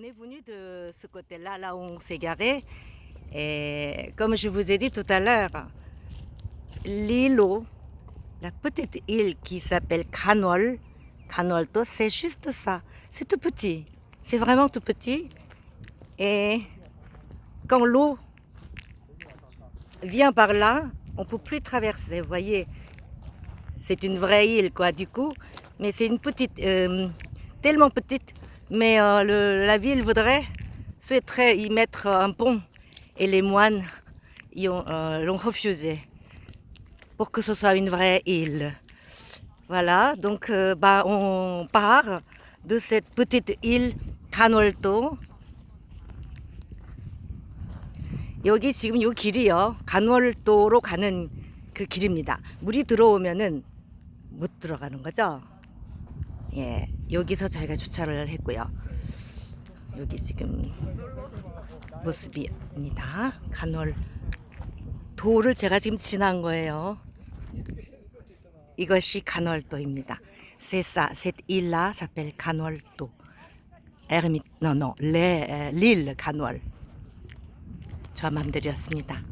On est venu de ce côté-là, là où on s'est garé. Et comme je vous ai dit tout à l'heure, l'îlot, la petite île qui s'appelle Canol, Canolto, c'est juste ça. C'est tout petit. C'est vraiment tout petit. Et quand l'eau vient par là, on peut plus traverser. Vous voyez, c'est une vraie île, quoi, du coup. Mais c'est une petite, euh, tellement petite. Mais euh, le- la ville voudrait, souhaiterait y mettre un pont. Et les moines y ont, euh, l'ont refusé pour que ce soit une vraie île. Voilà, donc euh, bah, on part de cette petite île 간월도. 여기 지금 이 길이요. 간월도로 가는 그 길입니다. 물이 들어오면은 못 들어가는 거죠. 예, 여기서 저희가 주차를 했고요. 여기 지금 모습입니다. 간월 도를 제가 지금 지난 거예요. 이것이 간월도입니다. Ça, cette île-là s'appelle 간월도. Non, les- euh, l'île 간월. 저 맘대로였습니다.